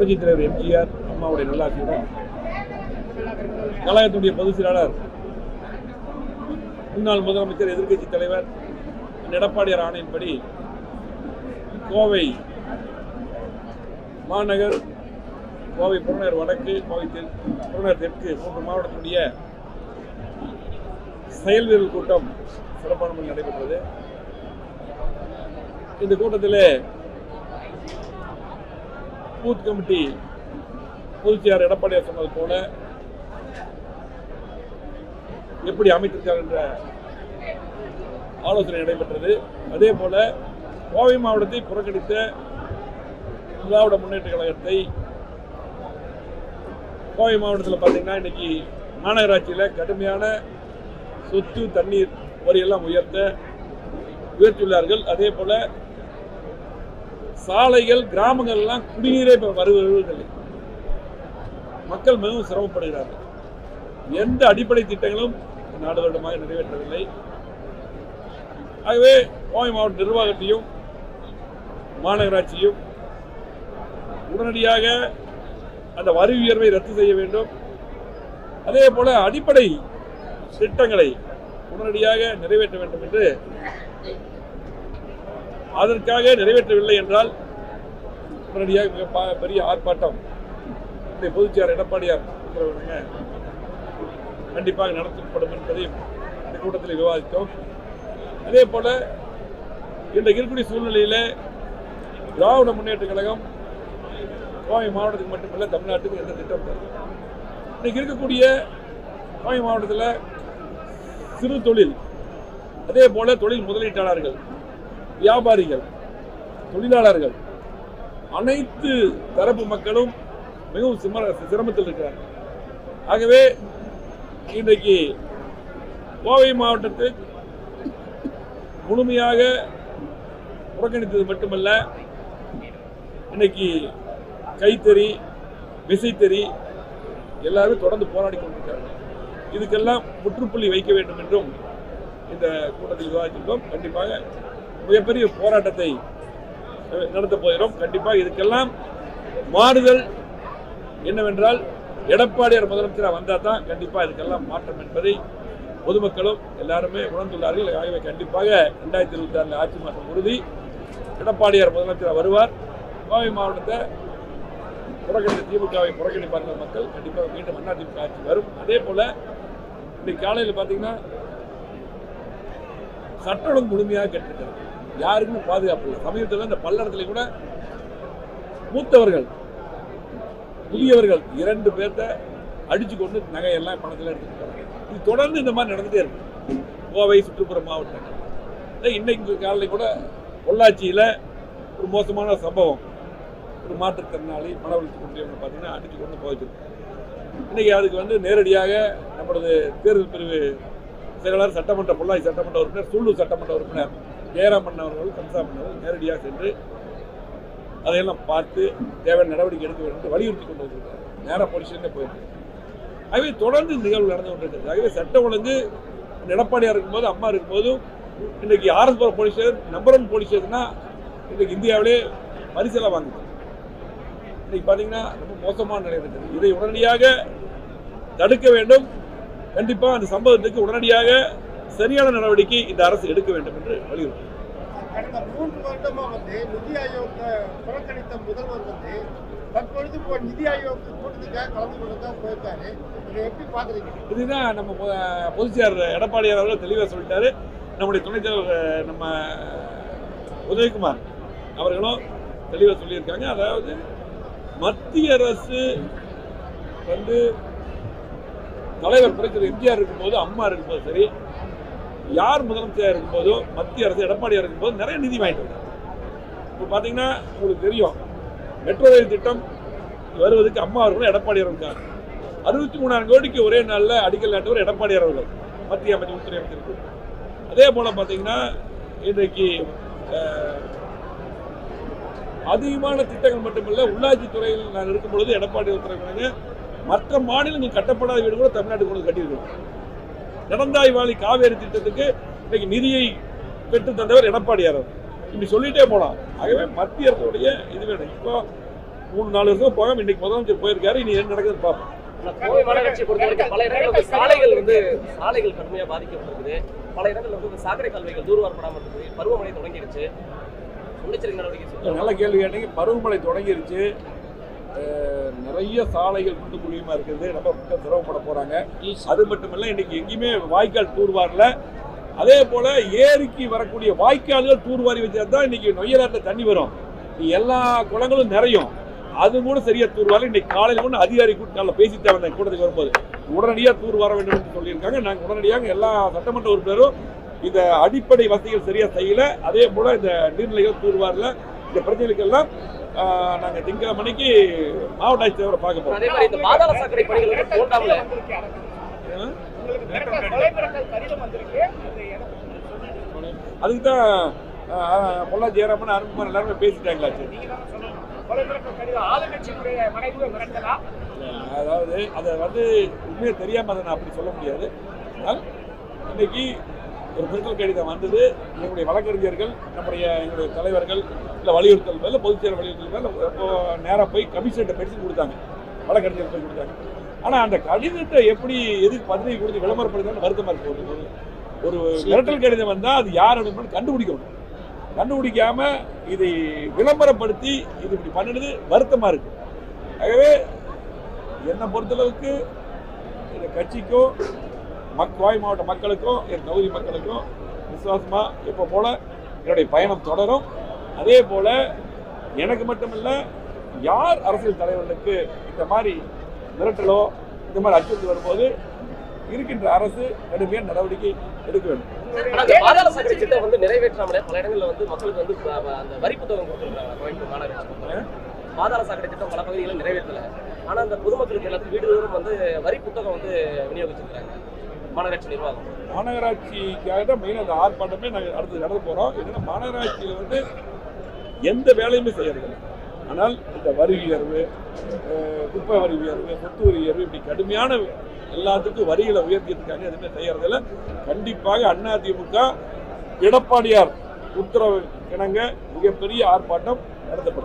புரட்சித் தலைவர் எம்ஜிஆர் அம்மாவுடைய நல்லாட்சியுடன் கலாயத்துடைய பொதுச் செயலாளர் முன்னாள் முதலமைச்சர் எதிர்க்கட்சி தலைவர் எடப்பாடியார் ஆணையின்படி கோவை மாநகர் கோவை புறநகர் வடக்கு கோவை தெற்கு புறநகர் தெற்கு மூன்று மாவட்டத்தினுடைய செயல் வீரர் கூட்டம் சிறப்பான முறையில் நடைபெற்றது. இந்த கூட்டத்தில் பூத் கமிட்டி பொதுச்செயலாளர் எடப்பாடியார் சொன்னது போல எப்படி அமைத்திருக்கார் என்ற ஆலோசனை நடைபெற்றது. அதே போல கோவை மாவட்டத்தை புறக்கணித்த திராவிட முன்னேற்ற கழகத்தை கோவை மாவட்டத்தில் பார்த்தீங்கன்னா இன்னைக்கு மாநகராட்சியில் கடுமையான சொத்து தண்ணீர் வரியெல்லாம் உயர்த்த உயர்த்தியுள்ளார்கள் அதே போல சாலைகள் கிராமங்கள்லாம் குடிநீரே இப்போ வருவதில்லை மக்கள் மிகவும் சிரமப்படுகிறார்கள். எந்த அடிப்படை திட்டங்களும் நாடு வருடமாக நிறைவேற்றவில்லை. ஆகவே கோவை மாவட்ட நிர்வாகத்தையும் மாநகராட்சியும் உடனடியாக அந்த வரி உயர்வை ரத்து செய்ய வேண்டும். அதே போல அடிப்படை திட்டங்களை உடனடியாக நிறைவேற்ற வேண்டும் என்று அதற்காக நிறைவேற்றவில்லை என்றால் உடனடியாக மிக பெரிய ஆர்ப்பாட்டம். இந்த பொதுச்செயலாளர் எடப்பாடியார் உத்தரவிடுங்க. கண்டிப்பாக நடத்தப்படும் என்பதையும் இந்த கூட்டத்தில் விவாதித்தோம். அதே போல் இன்றைக்கு இருக்கக்கூடிய சூழ்நிலையில் திராவிட முன்னேற்ற கழகம் கோவை மாவட்டத்துக்கு மட்டுமல்ல தமிழ்நாட்டுக்கு எந்த திட்டம் தரும்? இன்னைக்கு இருக்கக்கூடிய கோவை மாவட்டத்தில் சிறு தொழில் அதே போல் தொழில் முதலீட்டாளர்கள். வியாபாரிகள் தொழிலாளர்கள் அனைத்து தரப்பு மக்களும் மிகவும் சிம சிரமத்தில் இருக்கிறார்கள். ஆகவே இன்றைக்கு கோவை மாவட்டத்தை முழுமையாக புறக்கணித்தது மட்டுமல்ல இன்னைக்கு கைத்தறி விசைத்தறி எல்லாரும் தொடர்ந்து போராடி கொண்டிருக்காங்க இதுக்கெல்லாம் முற்றுப்புள்ளி வைக்க வேண்டும் என்றும் இந்த கூட்டத்தில் விவாதித்திருக்கோம் கண்டிப்பாக மிகப்பெரிய போராட்டத்தை நடத்த போகிறோம். கண்டிப்பாக இதுக்கெல்லாம் மாறுதல் என்னவென்றால் எடப்பாடியார் முதலமைச்சராக வந்தால் தான் கண்டிப்பாக இதுக்கெல்லாம் மாற்றம் என்பதை பொதுமக்களும் எல்லாருமே உணர்ந்துள்ளார்கள். ஆகவே கண்டிப்பாக ரெண்டாயிரத்தி இருபத்தி ஆறில் ஆட்சி மாற்றம் உறுதி. எடப்பாடியார் முதலமைச்சராக வருவார். கோவை மாவட்டத்தை புறக்கணித்த திமுகவை புறக்கணிப்பார்கள் மக்கள். கண்டிப்பாக மீண்டும் அதிமுக ஆட்சி வரும். அதே போல் இன்னைக்கு காலையில் பார்த்தீங்கன்னா சட்டம் முழுமையாக கேட்டிருக்கிறது. யாருக்குமே பாதுகாப்பு இல்லை. சமீபத்தில் இந்த பல்லடத்துல கூட மூத்தவர்கள் புதியவர்கள் இரண்டு பேர்த்த அடிச்சு கொண்டு நகையெல்லாம் பணத்தில் எடுத்துக்கிட்டாங்க இது தொடர்ந்து இந்த மாதிரி நடந்துட்டே இருக்கு. கோவை சுற்றுப்புற மாவட்டங்கள். இன்னைக்கு காலையில் கூட பொள்ளாச்சியில் ஒரு மோசமான சம்பவம். ஒரு மாற்றுத்திறனாளி மனவளர்ச்சி குன்றியவங்க பார்த்தீங்கன்னா அடித்து கொண்டு போயிருக்கு இன்னைக்கு அதுக்கு வந்து நேரடியாக நம்மளது தேர்தல் பிரிவு செயலாளர் சட்டமன்ற பொள்ளாச்சி சட்டமன்ற உறுப்பினர் சூலூர் சட்டமன்ற உறுப்பினர் ஜெயராமன் அவர்கள் கம்சாமன் அவர்கள் நேரடியாக சென்று அதையெல்லாம் பார்த்து தேவையான நடவடிக்கை எடுக்க வேண்டும் என்று வலியுறுத்தி கொண்டு வந்திருக்காரு நேராக போலீஸ்லேருந்தே போயிருக்கு ஆகவே தொடர்ந்து இந்த நிகழ்வு நடந்து கொண்டிருக்கிறது. ஆகவே சட்டம் ஒழுங்கு எடப்பாடியாக இருக்கும்போது அம்மா இருக்கும்போதும் இன்றைக்கி R S Puram police station number one police ஸ்டேஷன்னா இன்னைக்கு இந்தியாவிலே பரிசெல்லாம் வாங்குது இன்னைக்கு பார்த்தீங்கன்னா ரொம்ப மோசமான நிலை இருக்குது. இதை உடனடியாக தடுக்க வேண்டும். கண்டிப்பாக அந்த சம்பவத்துக்கு உடனடியாக சரியான நடவடிக்கை இந்த அரசு எடுக்க வேண்டும் என்று வலியுறுத்தி. கடந்த மூன்று வருடமா வந்து நிதி ஆயோக் புறக்கணித்த முதல்வர் வந்து தற்பொழுது இப்போ நிதி ஆயோக் கூட்டத்துக்காக கலந்து கொண்டு தான் போயிருக்காரு இதை எப்படி பாக்குறீங்க இதுதான் நம்ம பொ- பொதுச்செயலாளர் எடப்பாடியார் அவர்கள் தெளிவாக சொல்லிட்டாரு. நம்முடைய துணைத் தலைவர் நம்ம உதயகுமார் அவர்களும் தெளிவாக சொல்லியிருக்காங்க. அதாவது மத்திய அரசு வந்து தலைவர் புரட்சி எம்ஜிஆர் இருக்கும்போது அம்மா இருக்கும்போது சரி யார் முதலமைச்சராக இருக்கும்போதோ மத்திய அரசு எடப்பாடியாக இருக்கும்போது நிறைய நிதி வாங்கிட்டு வந்தாங்க. இப்போ பார்த்தீங்கன்னா உங்களுக்கு தெரியும் மெட்ரோ ரயில் திட்டம் வருவதற்கு அம்மா அவர்களும் எடப்பாடியார் இருக்காங்க. அறுபத்தி மூணாயிரம் கோடிக்கு ஒரே நாளில் அடிக்கல் நாட்டவர் எடப்பாடியார் அவர்கள் மத்திய அமைச்சர் உள்துறை அமைச்சர் அதே போல் பார்த்தீங்கன்னா இன்றைக்கு அதிகமான திட்டங்கள் மட்டுமில்லை உள்ளாட்சி துறையில் நான் இருக்கும் பொழுது எடப்பாடி உத்தரவினாங்க மற்ற மாநிலங்கள் கட்டப்படாத வீடு கூட தமிழ்நாட்டுக்கு கொண்டு கட்டியிருக்கிறோம் நடந்தாய் வாழி காவேரி திட்டத்துக்கு இன்னைக்கு நிதியை பெற்று தந்தவர் எடப்பாடியார். இப்படி சொல்லிட்டே போலாம். ஆகவே மத்திய அரசுடைய இது வேணும். இப்போ மூணு நாலு வருஷம் போகாம இன்னைக்கு முதலமைச்சர் போயிருக்காரு. இனி என்ன நடக்குதுன்னு பார்ப்போம். கோவை மாநகராட்சியை பொறுத்த வரைக்கும் பல இடங்கள் வந்து சாலைகள் வந்து சாலைகள் கடுமையா பாதிக்கப்பட்டிருக்குது. பல இடங்கள்ல வந்து சாக்கடை கல்வைகள் தூர்வாரப்படாமல் இருக்குது. பருவமழை தொடங்கிடுச்சு முன்னெச்சரிக்கை நடவடிக்கை. நல்ல கேள்வி கேட்டீங்க. பருவமழை தொடங்கிருச்சு. அஹ், நிறைய சாலைகள் குண்டு குழியுமா இருக்குது ரொம்ப மக்கள் சிரமப்பட போறாங்க. அது மட்டும் இல்ல இன்னைக்கு எங்கேயுமே வாய்க்கால் தூர்வாரல அதே போல ஏரிக்கு வரக்கூடிய வாய்க்கால்கள் தூர்வாரி வச்சா தான் இன்னைக்கு நொய்யலாட்டில் தண்ணி வரும். எல்லா குளங்களும் நிறையும். அது கூட சரியா தூர்வாரல இன்னைக்கு காலையில கூட அதிகாரி கூட்டால பேசிட்டு வந்தேன் கூட்டத்துக்கு வரும்போது. உடனடியாக தூர் வர வேண்டும் என்று சொல்லியிருக்காங்க. நாங்கள் உடனடியாக எல்லா சட்டமன்ற உறுப்பினரும் இந்த அடிப்படை வசதிகள் சரியா செய்யல. அதே போல இந்த நீர்நிலைகள் தூர்வாரல இந்த பிரச்சனைகளுக்கெல்லாம் நாங்க திங்கட்கிழமை மணிக்கு மாவட்ட ஆட்சியரை பார்க்க போறோம். அதே மாதிரி இந்த பாதாள சாக்கடை பணிகள் வந்து அதுக்கு தான் பொள்ளா ஜெயராமன் அருண்குமார் எல்லாருமே பேசிட்டாங்களாச்சு அதாவது அதை வந்து உண்மையை தெரியாம அதை நான் அப்படி சொல்ல முடியாது. இன்னைக்கு ஒரு மிரட்டல் கடிதம் வந்தது. எங்களுடைய வழக்கறிஞர்கள் நம்முடைய எங்களுடைய தலைவர்கள் இல்லை வலியுறுத்தல் மேல பொதுச்செயலர் வலியுறுத்தல் மேல நேராக போய் கமிஷன்கிட்ட பெட்டிஷன் கொடுத்தாங்க. வழக்கறிஞர் போய் கொடுத்தாங்க. ஆனால் அந்த கடிதத்தை எப்படி எதுக்கு பதவி கொடுத்து விளம்பரப்படுத்தான்னு வருத்தமாக இருக்கு. ஒரு- மிரட்டல் கடிதம் வந்தால் அது யார் அனுப்பணும் கண்டுபிடிக்கணும் கண்டுபிடிக்காம இதை விளம்பரப்படுத்தி இது இப்படி பண்ணினது வருத்தமாக இருக்கு. ஆகவே என்னை பொறுத்தளவுக்கு இந்த கட்சிக்கும் மக் கோவை மாவட்ட மக்களுக்கும் என் தொகுதி மக்களுக்கும் விசுவாசமா எப்போ போல என்னுடைய பயணம் தொடரும். அதே போல எனக்கு மட்டுமல்ல யார் அரசியல் தலைவர்களுக்கு இந்த மாதிரி மிரட்டலோ இந்த மாதிரி அச்சுறுத்தல் வரும்போது இருக்கின்ற அரசு கடுமையான நடவடிக்கை எடுக்க வேண்டும். வந்து நிறைவேற்றாமலே பல இடங்கள்ல வந்து மக்களுக்கு வந்து அந்த வரி புத்தகம் கொடுத்துருக்காங்க கோயம்புத்தூர் மாநகராட்சி. பாதாள சாக்கடை திட்டம் பல பகுதிகளில் நிறைவேற்றல. ஆனா அந்த பொதுமக்களுக்கு எல்லாத்துக்கும் வீடு தோறும் வந்து வரி புத்தகம் வந்து விநியோகிச்சிருக்காங்க மாநகராட்சி நிர்வாகம். மாநகராட்சிக்காக தான் மெயின் அந்த ஆர்ப்பாட்டமே நாங்கள் அடுத்து நடந்து போகிறோம் ஏன்னா மாநகராட்சியில் வந்து எந்த வேலையுமே செய்யறதில்லை ஆனால் இந்த வரி உயர்வு குப்பை வரி உயர்வு சொத்து வரி உயர்வு இப்படி கடுமையான எல்லாத்துக்கும் வரிகளை உயர்த்தியிருக்காங்க. எதுவுமே செய்யறதில்ல. கண்டிப்பாக அதிமுக எடப்பாடியார் உத்தரவு இணங்க மிகப்பெரிய ஆர்ப்பாட்டம் நடத்தப்படும்.